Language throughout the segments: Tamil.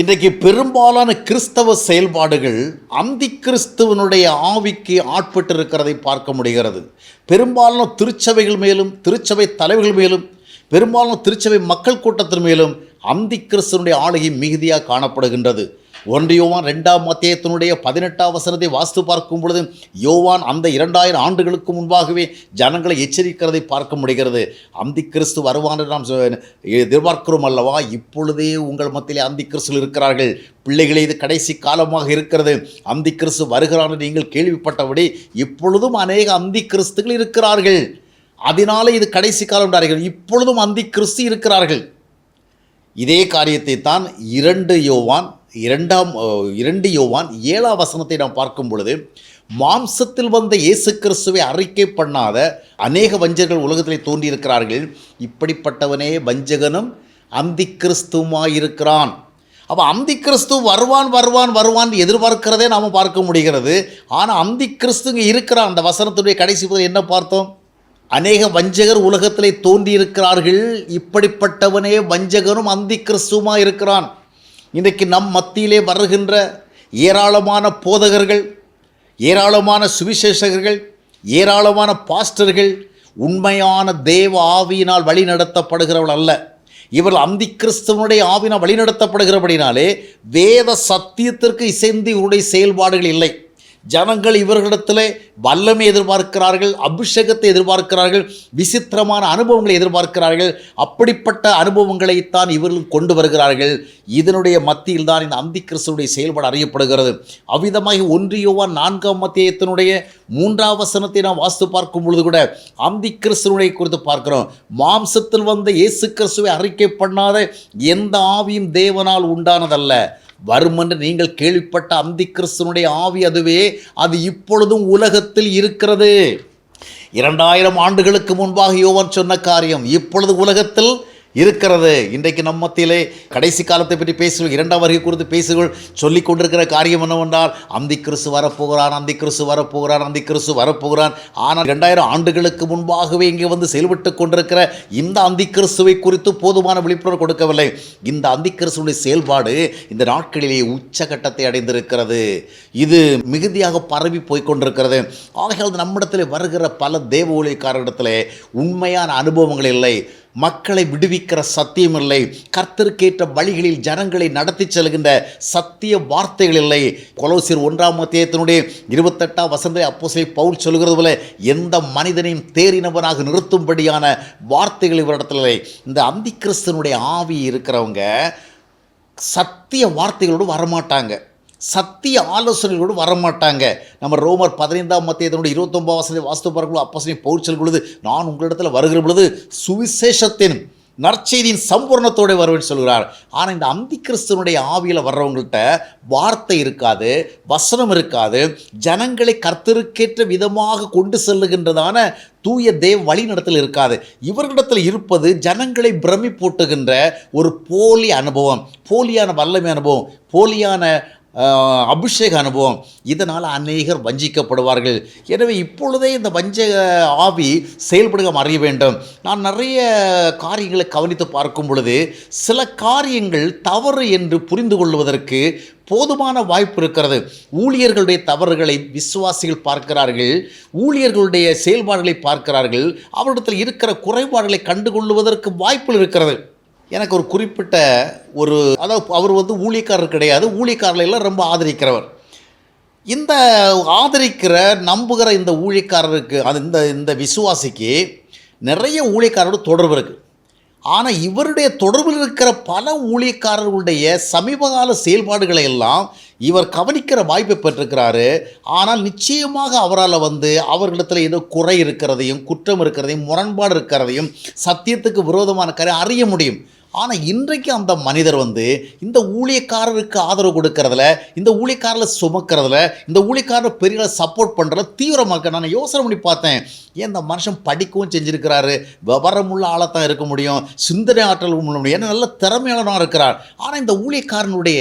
இன்றைக்கு பெரும்பாலான கிறிஸ்தவ செயல்பாடுகள் அந்தி கிறிஸ்துவனுடைய ஆவிக்கு ஆட்பட்டு இருக்கிறதை பார்க்க முடிகிறது. பெரும்பாலான திருச்சபைகள் மேலும் திருச்சபை தலைவர்கள் மேலும் பெரும்பாலான திருச்சபை மக்கள் கூட்டத்தின் மேலும் அந்தி கிறிஸ்துவனுடைய ஆளுகை மிகுதியாக காணப்படுகின்றது. ஒன்று யோவான் ரெண்டாம் மத்தியத்தினுடைய பதினெட்டாம் வசனத்தை வாஸ்து பார்க்கும் பொழுது யோவான் அந்த இரண்டாயிரம் ஆண்டுகளுக்கு முன்பாகவே ஜனங்களை எச்சரிக்கிறதை பார்க்க முடிகிறது. அந்தி கிறிஸ்து வருவான் நாம் எதிர்பார்க்கிறோம் அல்லவா? இப்பொழுதே உங்கள் மத்தியிலே அந்தி கிறிஸ்து இருக்கிறார்கள். பிள்ளைகளே இது கடைசி காலமாக இருக்கிறது. அந்தி கிறிஸ்து வருகிறான் நீங்கள் கேள்விப்பட்டபடி இப்பொழுதும் அநேக அந்தி கிறிஸ்துகள் இருக்கிறார்கள். அதனாலே இது கடைசி காலம் என்றார்கள் இப்பொழுதும் அந்தி கிறிஸ்து இருக்கிறார்கள். இதே காரியத்தை தான் இரண்டு யோவான் இரண்டாம் இரண்டு யோவான் ஏழாம் வசனத்தை நாம் பார்க்கும் பொழுது மாம்சத்தில் வந்த இயேசு கிறிஸ்துவை அறிக்கை பண்ணாத அநேக வஞ்சகர்கள் உலகத்தில் தோன்றியிருக்கிறார்கள். இப்படிப்பட்டவனே வஞ்சகனும் அந்தி கிறிஸ்துவாயிருக்கிறான் அப்போ அந்தி கிறிஸ்து வருவான் வருவான் வருவான் எதிர்பார்க்கிறதே நாம் பார்க்க முடிகிறது. ஆனால் அந்தி கிறிஸ்துங்க இருக்கிறான். அந்த வசனத்துடைய கடைசி பகுதியில் என்ன பார்த்தோம்? அநேக வஞ்சகர் உலகத்திலே தோன்றியிருக்கிறார்கள். இப்படிப்பட்டவனே வஞ்சகனும் அந்தி கிறிஸ்துவமா இருக்கிறான் இன்றைக்கு நம் மத்தியிலே வருகின்ற ஏராளமான போதகர்கள் ஏராளமான சுவிசேஷகர்கள் ஏராளமான பாஸ்டர்கள் உண்மையான தேவ ஆவியினால் வழிநடத்தப்படுகிறவள் அல்ல. இவர்கள் அந்தி கிறிஸ்துவனுடைய ஆவினால் வழிநடத்தப்படுகிறபடினாலே வேத சத்தியத்திற்கு இசைந்து இவருடைய செயல்பாடுகள் இல்லை. ஜனங்கள் இவர்களிடத்தில் வல்லமை எதிர்பார்க்கிறார்கள் அபிஷேகத்தை எதிர்பார்க்கிறார்கள் விசித்திரமான அனுபவங்களை எதிர்பார்க்கிறார்கள். அப்படிப்பட்ட அனுபவங்களைத்தான் இவர்கள் கொண்டு வருகிறார்கள். இதனுடைய மத்தியில் தான் இந்த அந்தி கிறிஸ்துடைய செயல்பாடு அறியப்படுகிறது. அவ்விதமாக ஒன்றியோவான் நான்காம் மத்தியத்தினுடைய மூன்றாம் வசனத்தை நாம் வாஸ்து பார்க்கும் பொழுது கூட அந்தி கிறிஸ்துவனை குறித்து பார்க்கிறோம். மாம்சத்தில் வந்த இயேசு கிறிஸ்துவை அறிக்கை பண்ணாத எந்த ஆவியும் தேவனால் உண்டானதல்ல. வரும் என்று நீங்கள் கேள்விப்பட்ட அந்தி கிறிஸ்தனுடைய ஆவி அதுவே அது இப்பொழுதும் உலகத்தில் இருக்கிறது. இரண்டாயிரம் ஆண்டுகளுக்கு முன்பாக யோவன் சொன்ன காரியம் இப்பொழுது உலகத்தில் இருக்கிறது. இன்றைக்கு நம் மத்தியிலே கடைசி காலத்தை பற்றி பேசுவோம் இரண்டாம் வருகை குறித்து பேசுகள் சொல்லிக் கொண்டிருக்கிற காரியம் என்னவென்றால் அந்தி கிறிஸ்து வரப்போகிறான் அந்தி கிறிஸ்து வரப்போகிறான் அந்தி கிறிஸ்து வரப்போகிறான். ஆனால் இரண்டாயிரம் ஆண்டுகளுக்கு முன்பாகவே இங்கே வந்து செயல்பட்டு கொண்டிருக்கிற இந்த அந்தி கிறிஸ்துவை குறித்து போதுமான விழிப்புணர்வு கொடுக்கவில்லை. இந்த அந்தி கிறிஸ்துடைய செயல்பாடு இந்த நாட்களிலே உச்சகட்டத்தை அடைந்திருக்கிறது. இது மிகுதியாக பரவி போய்கொண்டிருக்கிறது ஆகையால் நம்மிடத்தில் வருகிற பல தேவ ஊழியக்காரர்களிடத்தில் உண்மையான அனுபவங்கள் இல்லை. மக்களை விடுவிக்கிற சத்தியம் இல்லை. கர்த்தருக்கேற்ற வழிகளில் ஜனங்களை நடத்தி செல்கின்ற சத்திய வார்த்தைகள் இல்லை. கொலோசியர் ஒன்றாம் மத்தியத்தினுடைய இருபத்தெட்டாம் வசந்தை அப்போசை பவுல் சொல்கிறது போல எந்த மனிதனையும் தேறினவனாக நிறுத்தும்படியான வார்த்தைகள் இவரிடத்தில் இல்லை. இந்த அந்தி கிறிஸ்தனுடைய ஆவி இருக்கிறவங்க சத்திய வார்த்தைகளோடு வரமாட்டாங்க. சத்திய ஆலோசனைகளோடு வரமாட்டாங்க. நம்ம ரோமர் பதினைந்தாம் மத்தியத்தினுடைய இருபத்தொம்பது வசதி வாஸ்து பார்க்கணும் அப்பசனை பௌர்ச்சல் பொழுது நான் உங்களிடத்தில் வருகிற பொழுது சுவிசேஷத்தின் நற்செய்தியின் சம்பூர்ணத்தோடு வருவேன் சொல்கிறார். ஆனால் இந்த அந்தி கிறிஸ்துவனுடைய ஆவியில் வர்றவங்கள்ட்ட வார்த்தை இருக்காது வசனம் இருக்காது. ஜனங்களை கர்த்தருக்கேற்ற விதமாக கொண்டு செல்லுகின்றதான தூய தேவ வழிநடத்தல் இருக்காது. இவர்களிடத்தில் இருப்பது ஜனங்களை பிரமி போட்டுகின்ற ஒரு போலி அனுபவம் போலியான வல்லமை அனுபவம் போலியான அபிஷேக அனுபவம். இதனால் அநேகர் வஞ்சிக்கப்படுவார்கள். எனவே இப்பொழுதே இந்த வஞ்சக ஆவி செயல்படுக அறிய வேண்டும். நான் நிறைய காரியங்களை கவனித்து பார்க்கும் பொழுது சில காரியங்கள் தவறு என்று புரிந்து கொள்வதற்கு போதுமான வாய்ப்பு இருக்கிறது. ஊழியர்களுடைய தவறுகளை விசுவாசிகள் பார்க்கிறார்கள் ஊழியர்களுடைய செயல்பாடுகளை பார்க்கிறார்கள். அவரிடத்தில் இருக்கிற குறைபாடுகளை கண்டுகொள்வதற்கு வாய்ப்பு இருக்கிறது. எனக்கு ஒரு குறிப்பிட்ட ஒரு அதாவது அவர் வந்து ஊழியக்காரர் கிடையாது ஊழியக்காரர்களெல்லாம் ரொம்ப ஆதரிக்கிறவர். இந்த ஆதரிக்கிற நம்புகிற இந்த ஊழியக்காரருக்கு அது இந்த இந்த விசுவாசிக்கு நிறைய ஊழியக்காரரோட தொடர்பு இருக்குது ஆனால் இவருடைய தொடர்பில் இருக்கிற பல ஊழியக்காரர்களுடைய சமீபகால செயல்பாடுகளை எல்லாம் இவர் கவனிக்கிற வாய்ப்பை பெற்றிருக்கிறாரு. ஆனால் நிச்சயமாக அவரால் வந்து அவர்களிடத்தில் ஏதோ குறை இருக்கிறதையும் குற்றம் இருக்கிறதையும் முரண்பாடு இருக்கிறதையும் சத்தியத்துக்கு விரோதமான கரை அறிய முடியும். ஆனால் இன்றைக்கு அந்த மனிதர் வந்து இந்த ஊழியக்காரருக்கு ஆதரவு கொடுக்கறதுல இந்த ஊழியக்காரில் சுமக்கிறதுல இந்த ஊழியக்காரர் பெரிய சப்போர்ட் பண்ணுறதுல தீவிரமாக நான் யோசனை பண்ணி பார்த்தேன். ஏன் இந்த மனுஷன் படிக்கவும் செஞ்சுருக்கிறாரு? விவரமுள்ள ஆளத்தான் இருக்க முடியும். சிந்தனை ஆற்றல் உள்ள முடியும். ஏன்னா நல்ல திறமையாளனாக இருக்கிறார். ஆனால் இந்த ஊழியக்காரனுடைய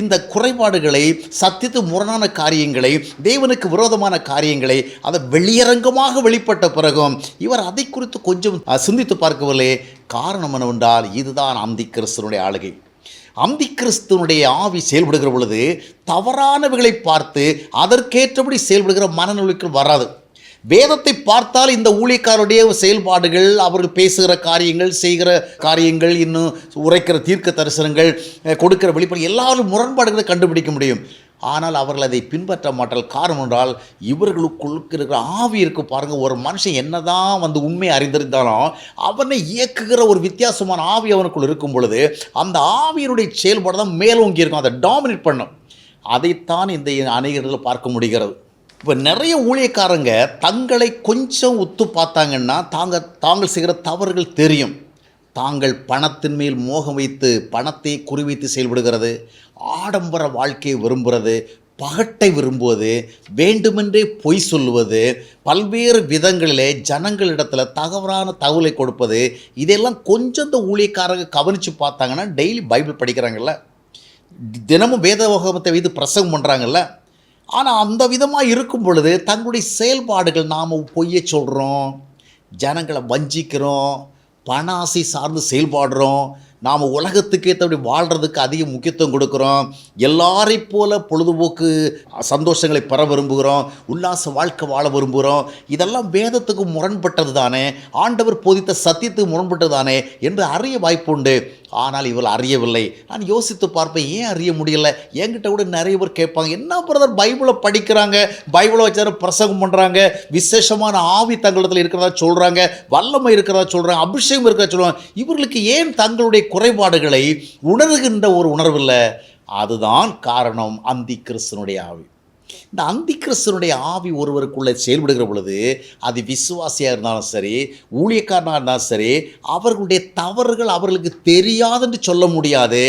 இந்த குறைபாடுகளை சத்தியத்து முரணான காரியங்களை தேவனுக்கு விரோதமான காரியங்களை அதை வெளியரங்கமாக வெளிப்பட்ட பிறகும் இவர் அதை குறித்து கொஞ்சம் சிந்தித்து பார்க்கவில்லை. காரணம் என்னவென்றால் இதுதான் அந்தி கிறிஸ்தனுடைய ஆளுகை. அந்தி கிறிஸ்தனுடைய ஆவி செயல்படுகிற பொழுது தவறானவைகளை பார்த்து அதற்கேற்றபடி செயல்படுகிற மனநிலைக்குள் வராது. வேதத்தை பார்த்தால் இந்த ஊழியக்காரருடைய செயல்பாடுகள் அவர்கள் பேசுகிற காரியங்கள் செய்கிற காரியங்கள் இன்னும் உரைக்கிற தீர்க்க தரிசனங்கள் கொடுக்கிற வெளிப்பாடு எல்லாரும் முரண்பாடுகளை கண்டுபிடிக்க முடியும். ஆனால் அவர்கள் அதை பின்பற்ற மாட்டால் காரணம் என்றால் இவர்களுக்குள் இருக்கிற ஆவி இருக்கு பாருங்க. ஒரு மனுஷன் என்னதான் வந்து உண்மை அறிந்திருந்தாலும் அவனை இயக்குகிற ஒரு வித்தியாசமான ஆவி அவனுக்குள் இருக்கும் பொழுது அந்த ஆவியினுடைய செயல்பாடு தான் மேலோங்கி இருக்கும். அதை டாமினேட் பண்ணும். அதைத்தான் இந்த அநேகர்கள் பார்க்க முடிகிறது. இப்போ நிறைய ஊழியக்காரங்க தங்களை கொஞ்சம் உத்து பார்த்தாங்கன்னா தாங்க தாங்கள் செய்கிற தவறுகள் தெரியும். தாங்கள் பணத்தின் மேல் மோகம் வைத்து பணத்தை குறிவைத்து செயல்படுகிறது. ஆடம்பர வாழ்க்கையை விரும்புகிறது. பகட்டை விரும்புவது வேண்டுமென்றே பொய் சொல்லுவது பல்வேறு விதங்களிலே ஜனங்களிடத்தில் தகவலான தகவலை கொடுப்பது இதெல்லாம் கொஞ்சம் இந்த ஊழியக்காரங்க கவனித்து பார்த்தாங்கன்னா டெய்லி பைபிள் படிக்கிறாங்கல்ல. தினமும் வேதோகமத்தை வைத்து பிரசங்கம் பண்ணுறாங்கல்ல ஆனால் அந்த விதமாக இருக்கும் பொழுது தங்களுடைய செயல்பாடுகள் நாம் பொய்ய சொல்கிறோம் ஜனங்களை வஞ்சிக்கிறோம் பண ஆசை சார்ந்து செயல்பாடுறோம். நாம் உலகத்துக்கு ஏற்றபடி வாழ்கிறதுக்கு அதிக முக்கியத்துவம் கொடுக்குறோம். எல்லாரைப் போல பொழுதுபோக்கு சந்தோஷங்களை பெற விரும்புகிறோம். உல்லாச வாழ்க்கை வாழ விரும்புகிறோம். இதெல்லாம் வேதத்துக்கு முரண்பட்டது தானே? ஆண்டவர் போதித்த சத்தியத்துக்கு முரண்பட்டது தானே? என்று அறிய வாய்ப்பு உண்டு ஆனால் இவள் அறியவில்லை. நான் யோசித்து பார்ப்பேன் ஏன் அறிய முடியல? என்கிட்ட கூட நிறைய பேர் கேட்பாங்க என்ன பிரதர் பைபிளை படிக்கிறாங்க? பைபிளை வச்சாரு பிரசங்கம் பண்ணுறாங்க விசேஷமான ஆவி தங்களிடத்தில் இருக்கிறதா சொல்கிறாங்க வல்லமை இருக்கிறதா சொல்கிறாங்க அபிஷேகம் இருக்கிறதா சொல்கிறாங்க இவர்களுக்கு ஏன் தங்களுடைய குறைபாடுகளை உணர்கின்ற ஒரு உணர்வில்லை. அதுதான் காரணம் அந்தி கிறிஸ்தனுடைய ஆவி. இந்த அந்தி கிறிஸ்தனுடைய ஆவி ஒருவருக்குள்ளே செயல்படுகிற பொழுது அது விசுவாசியாக இருந்தாலும் சரி ஊழியக்காரனாக இருந்தாலும் சரி அவர்களுடைய தவறுகள் அவர்களுக்கு தெரியாதுன்னு சொல்ல முடியாது.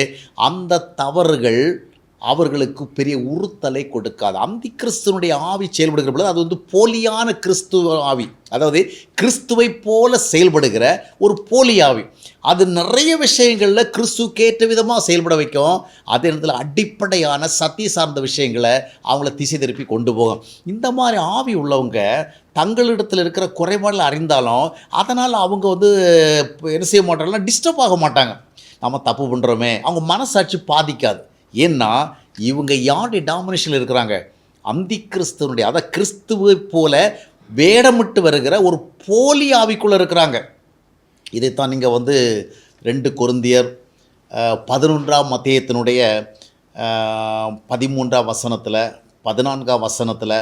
அந்த தவறுகள் அவர்களுக்கு பெரிய உறுத்தலை கொடுக்காது. அந்தி கிறிஸ்துவனுடைய ஆவி செயல்படுகிற பொழுது அது வந்து போலியான கிறிஸ்துவ ஆவி. அதாவது கிறிஸ்துவை போல செயல்படுகிற ஒரு போலி ஆவி. அது நிறைய விஷயங்களில் கிறிஸ்துக்கேற்ற விதமாக செயல்பட வைக்கும். அதே நேரத்தில் அடிப்படையான சத்திய சார்ந்த விஷயங்களை அவங்கள திசை திருப்பி கொண்டு போகும். இந்த மாதிரி ஆவி உள்ளவங்க தங்களிடத்தில் இருக்கிற குறைபாடுகள் அறிந்தாலும் அதனால் அவங்க வந்து என்ன செய்ய மாட்டாங்கன்னா டிஸ்டர்ப் ஆக மாட்டாங்க. நம்ம தப்பு பண்ணுறோமே அவங்க மனசாட்சி பாதிக்காது. ஏன்னா இவங்க யாருடைய டாமினேஷனில் இருக்கிறாங்க? அந்தி கிறிஸ்துவனுடைய அதை கிறிஸ்துவை போல வேடமிட்டு வருகிற ஒரு போலி ஆவிக்குள்ளே இருக்கிறாங்க. இதைத்தான் நீங்கள் வந்து ரெண்டு கொருந்தியர் பதினொன்றாம் மத்தியத்தினுடைய பதிமூன்றாம் வசனத்தில் பதினான்காம் வசனத்தில்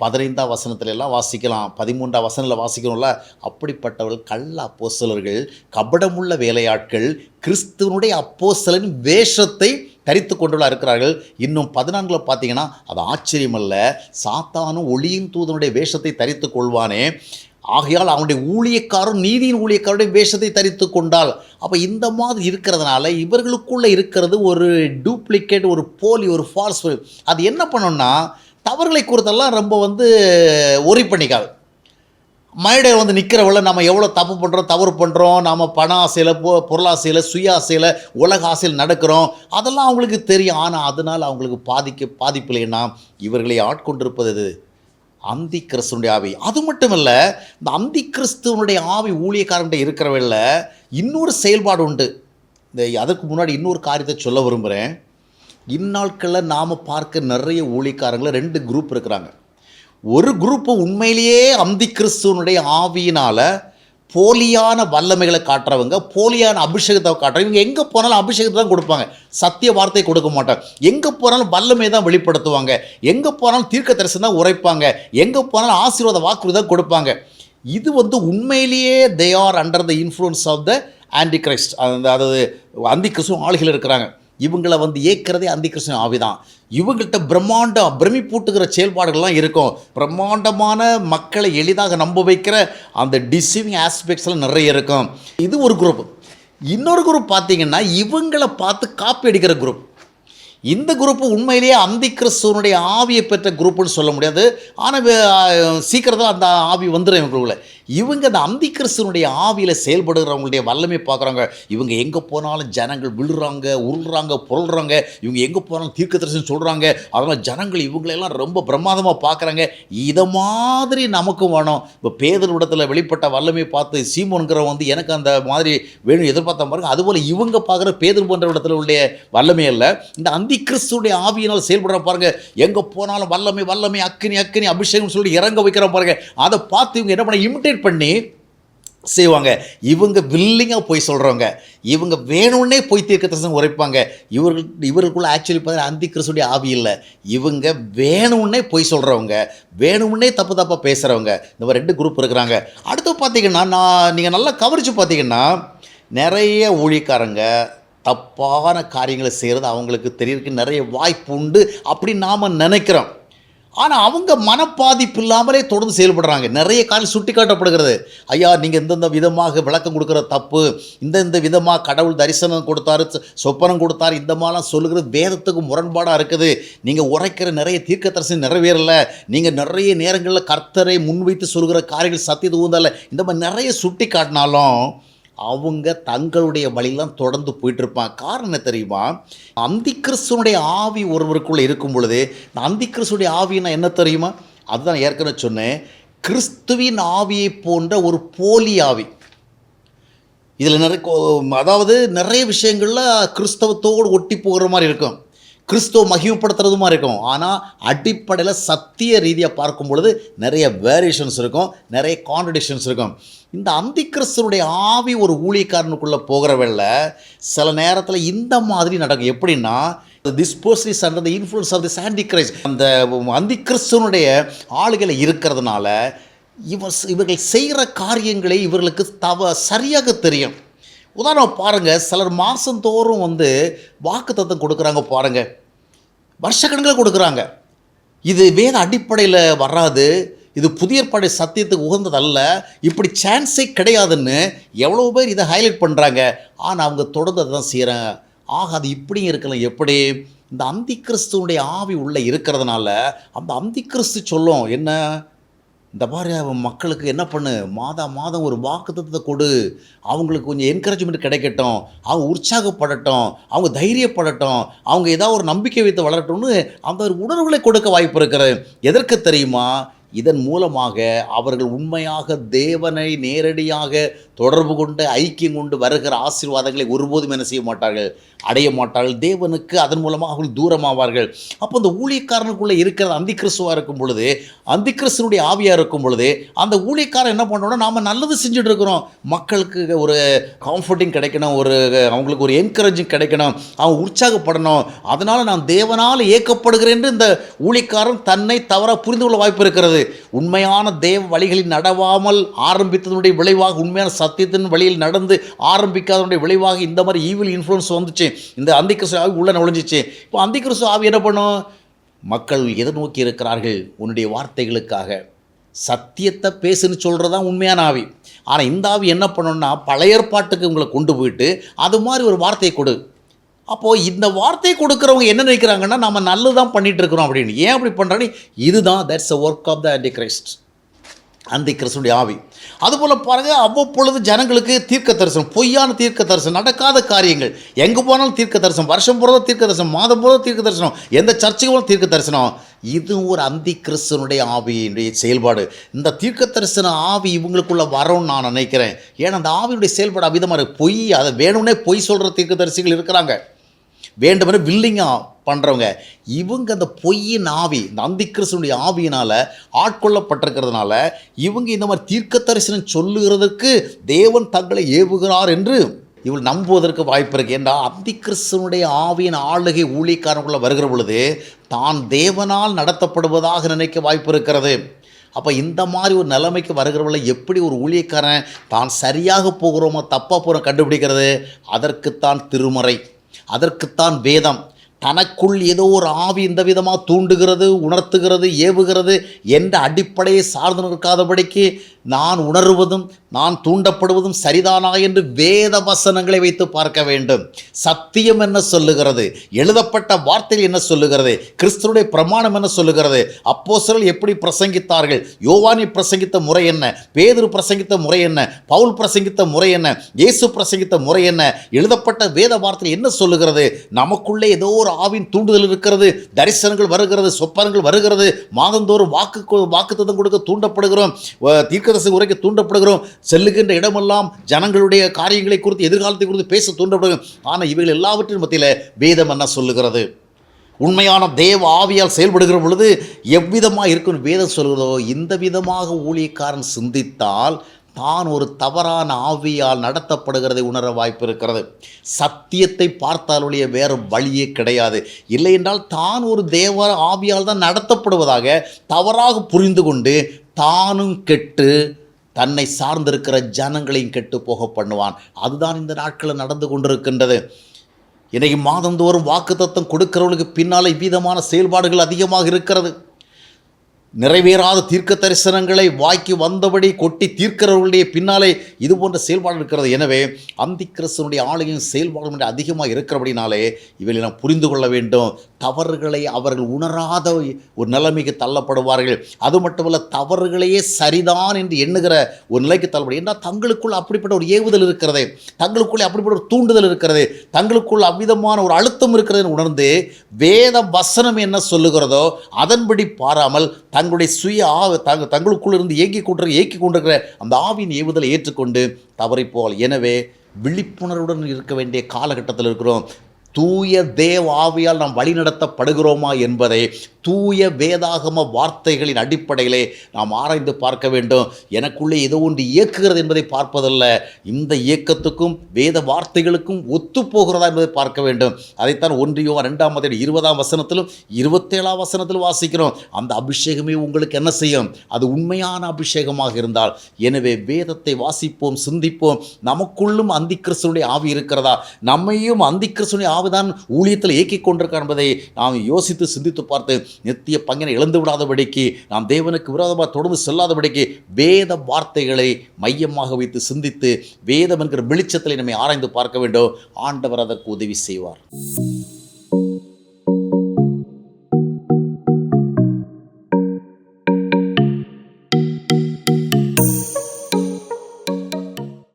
பதினைந்தாம் வசனத்துல எல்லாம் வாசிக்கலாம். பதிமூன்றாம் வசனத்தில் வாசிக்கணும்ல அப்படிப்பட்டவர்கள் கள்ள அப்போசலர்கள் கபடமுள்ள வேலையாட்கள் கிறிஸ்துவனுடைய அப்போசலின் வேஷத்தை தரித்து கொண்டுள்ள இருக்கிறார்கள். இன்னும் பதினான்கில் பார்த்தீங்கன்னா அது ஆச்சரியமல்ல. சாத்தானும் ஒளியின் தூதனுடைய வேஷத்தை தரித்து கொள்வானே. ஆகையால் அவனுடைய ஊழியக்காரன் நீதியின் ஊழியக்காரனுடைய வேஷத்தை தரித்து கொண்டால் அப்போ இந்த மாதிரி இருக்கிறதுனால இவர்களுக்குள்ளே இருக்கிறது ஒரு டூப்ளிகேட் ஒரு போலி ஒரு ஃபால்ஸ் அது என்ன பண்ணுன்னா தவறுகளை குறித்தெல்லாம் ரொம்ப வந்து ஒரி பண்ணிக்காது. மழையில் வந்து நிற்கிறவள நம்ம எவ்வளோ தப்பு பண்ணுறோம் தவறு பண்ணுறோம் நம்ம பண ஆசையில் பொ பொருளாசையில் சுயாசையில் உலக ஆசையில் நடக்கிறோம். அதெல்லாம் அவங்களுக்கு தெரியும். ஆனால் அதனால் அவங்களுக்கு பாதிக்க பாதிப்பு இல்லைன்னா இவர்களை ஆட்கொண்டிருப்பது அந்தி கிறிஸ்துவனுடைய ஆவி. அது மட்டும் இல்லை இந்த அந்தி கிறிஸ்துவனுடைய ஆவி ஊழியக்காரன்ட்ட இருக்கிறவங்கள இன்னொரு செயல்பாடு உண்டு. இந்த அதுக்கு முன்னாடி இன்னொரு காரியத்தை சொல்ல விரும்புகிறேன் இந்நாட்களில் நாம் பார்க்க நிறைய ஊழியக்காரங்கள ரெண்டு குரூப் இருக்கிறாங்க. ஒரு குரூப்பு உண்மையிலேயே அந்தி கிறிஸ்துவனுடைய ஆவியினால் போலியான வல்லமைகளை காட்டுறவங்க போலியான அபிஷேகத்தை காட்டுறவங்க இவங்க எங்கே போனாலும் அபிஷேகத்தை தான் கொடுப்பாங்க. சத்திய வார்த்தை கொடுக்க மாட்டாங்க. எங்கே போனாலும் வல்லமை தான் வெளிப்படுத்துவாங்க. எங்கே போனாலும் தீர்க்க தரிசனம் தான் உரைப்பாங்க. எங்கே போனாலும் ஆசீர்வாத வாக்குறுதி தான் கொடுப்பாங்க. இது வந்து உண்மையிலேயே they are under the influence of the antichrist அந்த அதாவது அந்தி கிறிஸ்துவ ஆளுகள் இருக்கிறாங்க. இவங்களை வந்து ஏற்கிறதே அந்தி கிருஷ்ணன் ஆவிதான். இவங்கள்ட்ட பிரம்மாண்டம் பிரமிப்பூட்டுகிற செயல்பாடுகள்லாம் இருக்கும். பிரம்மாண்டமான மக்களை எளிதாக நம்ப வைக்கிற அந்த டிசீவிங் ஆஸ்பெக்ட்ஸ்லாம் நிறைய இருக்கும். இது ஒரு குரூப் இன்னொரு குரூப் பார்த்தீங்கன்னா இவங்களை பார்த்து காப்பி அடிக்கிற குரூப் இந்த குரூப்பு உண்மையிலேயே அந்தி கிறிஸ்துவனுடைய ஆவியை பெற்ற குரூப்புன்னு சொல்ல முடியாது. ஆனால் சீக்கிரத்தில் அந்த ஆவி வந்துடும் இவங்களுக்குள்ள. இவங்க அந்த அந்தி கிறிஸ்துவனுடைய ஆவியில் செயல்படுகிறவங்களுடைய வல்லமை பார்க்குறாங்க. இவங்க எங்கே போனாலும் ஜனங்கள் விழுறாங்க உருள்றாங்க புரள்றாங்க. இவங்க எங்கே போனாலும் தீர்க்க தரிசனம் சொல்கிறாங்க அதனால் ஜனங்கள் இவங்களெல்லாம் ரொம்ப பிரமாதமாக பார்க்குறாங்க. இதை மாதிரி நமக்கும் வேணும். இப்போ பேதரிடத்தில் வெளிப்பட்ட வல்லமை பார்த்து சீமோன்கிறவன் வந்து எனக்கு அந்த மாதிரி வேணும் எதிர்பார்த்தா பாருங்க. அதுபோல் இவங்க பார்க்குற பேதர் போன்ற இடத்துல உள்ள வல்லமை அல்ல. இந்த அந்தி கிறிஸ்துடைய ஆவியினால் செயல்படுற பாருங்க. எங்கே போனாலும் வல்லமை வல்லமை அக்கினி அக்கினி அபிஷேகம் சொல்லி இறங்க வைக்கிற பாருங்க. அதை பார்த்து இவங்க என்ன பண்ண இமிட்டேட் பண்ணி செய்வாங்க. இவங்க வில்லிங்காக போய் சொல்கிறவங்க இவங்க வேணும்னே போய் தீர்க்கதரிசனம் உரைப்பாங்க. இவர்கள் இவர்களுக்குள்ள ஆக்சுவலி பார்த்தீங்கன்னா அந்தி கிறிஸ்துடைய ஆவி இல்லை. இவங்க வேணும்னே போய் சொல்கிறவங்க வேணும்னே தப்பு தப்பாக பேசுகிறவங்க இந்த ரெண்டு குரூப் இருக்கிறாங்க. அடுத்து பார்த்தீங்கன்னா நான் நீங்கள் நல்லா கவனித்து பார்த்தீங்கன்னா நிறைய ஊழியக்காரங்க தப்பான காரியங்களை செய்கிறது அவங்களுக்கு தெரியறதுக்கு நிறைய வாய்ப்பு உண்டு அப்படின்னு நாம் நினைக்கிறோம். ஆனால் அவங்க மனப்பாதிப்பு இல்லாமலே தொடர்ந்து செயல்படுறாங்க. நிறைய காரியம் சுட்டி காட்டப்படுகிறது ஐயா நீங்கள் இந்தந்த விதமாக விளக்கம் கொடுக்குற தப்பு இந்த இந்த விதமாக கடவுள் தரிசனம் கொடுத்தாரு சொப்பனம் கொடுத்தாரு இந்த மாதிரிலாம் சொல்லுகிறது வேதத்துக்கு முரண்பாடாக இருக்குது. நீங்கள் உரைக்கிற நிறைய தீர்க்க தரிசனம் நிறைவேறல. நீங்கள் நிறைய நேரங்களில் கர்த்தரை முன்வைத்து சொல்கிற காரியங்கள் சத்தியது ஊந்தலை இந்த மாதிரி நிறைய சுட்டி காட்டினாலும் அவங்க தங்களுடைய வழியெல்லாம் தொடர்ந்து போயிட்டு இருப்பாங்க காரணம் என்ன தெரியுமா? அந்தி கிறிஸ்துவனுடைய ஆவி ஒருவருக்குள்ளே இருக்கும் பொழுது இந்த அந்தி கிறிஸ்துடைய ஆவின்னா என்ன தெரியுமா? அதுதான் நான் ஏற்கனவே சொன்னேன். கிறிஸ்துவின் ஆவியை போன்ற ஒரு போலி ஆவி. இதில் நிறைய கோ- அதாவது நிறைய விஷயங்களில் கிறிஸ்தவத்தோடு ஒட்டி போகிற மாதிரி இருக்கும். கிறிஸ்துவ மகிமைப்படுத்துறது மாதிரி இருக்கும். ஆனால் அடிப்படையில் சத்திய ரீதியாக பார்க்கும் பொழுது நிறைய வேரியேஷன்ஸ் இருக்கும் நிறைய கான்ட்ரடிக்ஷன்ஸ் இருக்கும். இந்த அந்தி கிறிஸ்துவனுடைய ஆவி ஒரு ஊழியக்காரனுக்குள்ளே போகிற வேலை சில நேரத்தில் இந்த மாதிரி நடக்கும். எப்படின்னா this person is under the influence of the antichrist அந்த அந்தி கிறிஸ்துவனுடைய ஆளுகளை இருக்கிறதுனால இவர் இவர்கள் செய்கிற காரியங்களை இவர்களுக்கு தவ சரியாக தெரியும். உதாரணம் பாருங்கள் சிலர் மாதந்தோறும் வந்து வாக்கு தத்துவம் கொடுக்குறாங்க பாருங்கள் வருஷக்கணக்கில் கொடுக்குறாங்க. இது வேத அடிப்படையில் வராது. இது புதிய ஏற்பாடு சத்தியத்துக்கு உகந்ததல்ல. இப்படி சான்ஸே கிடையாதுன்னு எவ்வளோ பேர் இதை ஹைலைட் பண்ணுறாங்க ஆனால் அவங்க தொடர்ந்து அதை தான் செய்கிறாங்க ஆக அது இப்படியும் இருக்கலாம். எப்படி? இந்த அந்தி கிறிஸ்துவனுடைய ஆவி உள்ளே இருக்கிறதுனால அந்த அந்தி கிறிஸ்து சொல்லும் என்ன? இந்த மாதிரி மக்களுக்கு என்ன பண்ணு? மாதா மாதம் ஒரு வாக்குத்தத்தை கொடு. அவங்களுக்கு கொஞ்சம் என்கரேஜ்மெண்ட் கிடைக்கட்டும். அவங்க உற்சாகப்படட்டும். அவங்க தைரியப்படட்டும். அவங்க ஏதாவது ஒரு நம்பிக்கை வைத்து வளரட்டும்னு அந்த ஒரு உணர்வுகளை கொடுக்க வாய்ப்பு இருக்கிறது. எதற்கு தெரியுமா? இதன் மூலமாக அவர்கள் உண்மையாக தேவனை நேரடியாக தொடர்பு கொண்டு ஐக்கியம் கொண்டு வருகிற ஆசீர்வாதங்களை ஒருபோதும் என்ன செய்ய மாட்டார்கள்? அடைய மாட்டார்கள். தேவனுக்கு அதன் மூலமாக அவர்கள் தூரமாவார்கள். அப்போ இந்த ஊழியக்காரனுக்குள்ளே இருக்கிற அந்தி கிறிஸ்துவாக இருக்கும் பொழுது அந்தி கிறிஸ்துவனுடைய ஆவியாக இருக்கும் பொழுது அந்த ஊழியக்காரன் என்ன பண்ணோன்னா நாம் நல்லது செஞ்சுட்டு இருக்கிறோம். மக்களுக்கு ஒரு கம்ஃபர்ட்டிங் கிடைக்கணும் ஒரு அவங்களுக்கு ஒரு என்கரேஜிங் கிடைக்கணும். அவங்க உற்சாகப்படணும். அதனால் நான் தேவனால் ஏக்கப்படுகிறேன் என்று இந்த ஊழியக்காரன் தன்னை தவறாக புரிந்து கொள்ள வாய்ப்பு இருக்கிறது. உண்மையான தேவ வழிகளில் நடவாமல் ஆரம்பித்ததனுடைய விளைவாக உண்மையான சத்தியத்தின் வழியில் நடந்து ஆரம்பிக்காதனுடைய விளைவாக இந்த மாதிரி ஈவில் இன்ஃப்ளூன்ஸ் வந்துச்சு. இந்த அந்திகிறிஸ்து ஆவி உள்ள நுழைஞ்சிச்சு. இப்போ அந்திகிறிஸ்து ஆவி என்ன பண்ணும்? மக்கள் எதை நோக்கி இருக்கிறார்கள் உன்னுடைய வார்த்தைகளுக்காக. சத்தியத்தை பேசுன்னு சொல்கிறது தான் உண்மையான ஆவி. ஆனால் இந்த ஆவி என்ன பண்ணணும்னா பழைய ஏற்பாட்டுக்கு உங்களை கொண்டு போயிட்டு அது மாதிரி ஒரு வார்த்தையை கொடு. அப்போது இந்த வார்த்தையை கொடுக்குறவங்க என்ன நினைக்கிறாங்கன்னா நம்ம நல்லது தான் இருக்கிறோம் அப்படின்னு. ஏன் அப்படி பண்ணுறான்னு இதுதான் that's a work of the antichrist அந்தி கிறிஸ்துடைய ஆவி. அதுபோல் பாருங்கள் அவ்வப்பொழுது ஜனங்களுக்கு தீர்க்க தரிசனம் பொய்யான தீர்க்க தரிசனம் நடக்காத காரியங்கள். எங்கே போனாலும் தீர்க்க தரிசனம் வருஷம் போகிறதோ தீர்க்க தரிசனம் மாதம் போகிறதோ தீர்க்க தரிசனம் எந்த சர்ச்சைக்கு போனாலும் தீர்க்க தரிசனம் இது ஒரு அந்தி கிறிஸ்தனுடைய ஆவியினுடைய செயல்பாடு. இந்த தீர்க்க தரிசன ஆவி இவங்களுக்குள்ளே வரும்னு நான் நினைக்கிறேன். ஏன்னா அந்த ஆவியுடைய செயல்பாடு அவிதமாக பொய் அதை வேணும்னே பொய் சொல்கிற தீர்க்க தரிசிகள் இருக்கிறாங்க. வேண்டுமென வில்லிங்கா பண்ணுறவங்க இவங்க அந்த பொய்யின் ஆவி இந்த அந்திக்கிறிஸ்துனுடைய ஆவியினால் ஆட்கொள்ளப்பட்டிருக்கிறதுனால இவங்க இந்த மாதிரி தீர்க்க தரிசனம் சொல்லுகிறதற்கு தேவன் தங்களை ஏவுகிறார் என்று இவள் நம்புவதற்கு வாய்ப்பு இருக்குது ஏன்னா அந்திகிருஷ்ணனுடைய ஆவியின் ஆளுகை ஊழியக்காரனுக்குள்ளே வருகிற பொழுது தான் தேவனால் நடத்தப்படுவதாக நினைக்க வாய்ப்பு இருக்கிறது. அப்போ இந்த மாதிரி ஒரு நிலைமைக்கு வருகிறவள எப்படி ஒரு ஊழியக்காரன் தான் சரியாக போகிறோமோ தப்பாக போகிறோம் கண்டுபிடிக்கிறது? அதற்குத்தான் திருமறை அதற்குத்தான் வேதம் தனக்குள் ஏதோ ஒரு ஆவி இந்த விதமாக தூண்டுகிறது உணர்த்துகிறது ஏவுகிறது என்ற அடிப்படையை சார்ந்து நிற்காதபடிக்கு நான் உணர்வதும் நான் தூண்டப்படுவதும் சரிதானா என்று வேத வசனங்களை வைத்து பார்க்க வேண்டும். சத்தியம் என்ன சொல்லுகிறது? எழுதப்பட்ட வார்த்தையில் என்ன சொல்லுகிறது? கிறிஸ்துடைய பிரமாணம் என்ன சொல்லுகிறது? அப்போஸ்தலர்கள் எப்படி பிரசங்கித்தார்கள்? யோவானி பிரசங்கித்த முறை என்ன? பேதுரு பிரசங்கித்த முறை என்ன? பவுல் பிரசங்கித்த முறை என்ன? இயேசு பிரசங்கித்த முறை என்ன? எழுதப்பட்ட வேத வார்த்தை என்ன சொல்லுகிறது? நமக்குள்ளே ஏதோ ஒரு ஆவின் தூண்டுதல் இருக்கிறது தரிசனங்கள் வருகிறது சொப்பனங்கள் வருகிறது மாதந்தோறும் வாக்கு வாக்குத்தம் கொடுக்க தூண்டப்படுகிறோம். தீர்க்க தீர்க்கதரிசி உரைக்க தூண்டப்படுகிறோம். செல்லுகின்ற இடமெல்லாம் ஜனங்களுடைய காரியங்களை குறித்து எதிர்காலத்தை குறித்து பேச தூண்டப்படுகிறோம். ஆனால் இவைகள் எல்லாவற்றின் மத்தியில் வேதம் என்ன சொல்லுகிறது? உண்மையான தேவ ஆவியால் செயல்படுகிற பொழுது எவ்விதமாக இருக்கும் வேதம் சொல்கிறதோ இந்த விதமாக ஊழியக்காரன் சிந்தித்தால் தான் ஒரு தவறான ஆவியால் நடத்தப்படுகிறதை உணர வாய்ப்பு இருக்கிறது சத்தியத்தை பார்த்தாலுடைய வேறு வழியே கிடையாது. இல்லை என்றால் தான் ஒரு தேவ ஆவியால் தான் நடத்தப்படுவதாக தவறாக புரிந்து கொண்டு தானும் கெட்டு தன்னை சார்ந்திருக்கிற ஜனங்களையும் கெட்டு போக பண்ணுவான். அதுதான் இந்த நாட்களில் நடந்து கொண்டிருக்கின்றது. இன்றைக்கு மாதந்தோறும் வாக்குத்தத்தம் கொடுக்கிறவர்களுக்கு பின்னால் இவ்விதமான செயல்பாடுகள் அதிகமாக இருக்கிறது. நிறைவேறாத தீர்க்க தரிசனங்களை வாய்க்கு வந்தபடி கொட்டி தீர்க்கிறவர்களுடைய பின்னாலே இது போன்ற செயல்பாடு இருக்கிறது. எனவே அந்தி கிறிஸ்தனுடைய ஆளுகையும் செயல்பாடும் அதிகமாக இருக்கிறபடினாலே இவளை நாம் புரிந்து கொள்ள வேண்டும். தவறுகளை அவர்கள் உணராத ஒரு நிலைமைக்கு தள்ளப்படுவார்கள். அது மட்டுமல்ல தவறுகளையே சரிதான் என்று எண்ணுகிற ஒரு நிலைக்கு தள்ளப்படும். ஏன்னா தங்களுக்குள் அப்படிப்பட்ட ஒரு ஏவுதல் இருக்கிறது. தங்களுக்குள்ளே அப்படிப்பட்ட ஒரு தூண்டுதல் இருக்கிறது. தங்களுக்குள் அவ்விதமான ஒரு அழுத்தம் இருக்கிறது உணர்ந்து வேத வசனம் என்ன சொல்லுகிறதோ அதன்படி பாராமல் தங்களுடைய சுய ஆ தங்க தங்களுக்குள் இருந்து இயக்கி கொண்டு இயக்கி கொண்டிருக்கிற அந்த ஆவியின் ஏவுதலை ஏற்றுக்கொண்டு தவறிப்போல் எனவே விழிப்புணர்வுடன் இருக்க வேண்டிய காலகட்டத்தில் இருக்கிறோம். தூய தேவ ஆவியால் நாம் வழிநடத்தப்படுகிறோமா என்பதை தூய வேதாகம வார்த்தைகளின் அடிப்படையிலே நாம் ஆராய்ந்து பார்க்க வேண்டும். எனக்குள்ளே ஏதோ ஒன்று இயக்குகிறது என்பதை பார்ப்பதல்ல. இந்த இயக்கத்துக்கும் வேத வார்த்தைகளுக்கும் ஒத்து போகிறதா என்பதை பார்க்க வேண்டும். அதைத்தான் ஒன்றியோ ரெண்டாம் மதியம் இருபதாம் வசனத்திலும் இருபத்தேழாம் வசனத்திலும் வாசிக்கிறோம். அந்த அபிஷேகமே உங்களுக்கு என்ன செய்யும்? அது உண்மையான அபிஷேகமாக இருந்தால். எனவே வேதத்தை வாசிப்போம் சிந்திப்போம். நமக்குள்ளும் அந்தி கிறிஸ்துவனுடைய ஆவி இருக்கிறதா? நம்மையும் அந்தி கிறிஸ்துவனுடைய ஆவிதான் ஊழியத்தில் இயக்கிக் கொண்டிருக்கார் என்பதை நாம் யோசித்து சிந்தித்து பார்த்து நித்திய பங்கினை இழந்து விடாதபடிக்கு நாம் தேவனுக்கு விரோதமாக தொடர்ந்து செல்லாதபடிக்கு வேத வார்த்தைகளை மையமாக வைத்து சிந்தித்து வேதம் என்கிற வெளிச்சத்தில் நம்மை ஆராய்ந்து பார்க்க வேண்டும். ஆண்டவர் அதற்கு உதவி செய்வார்.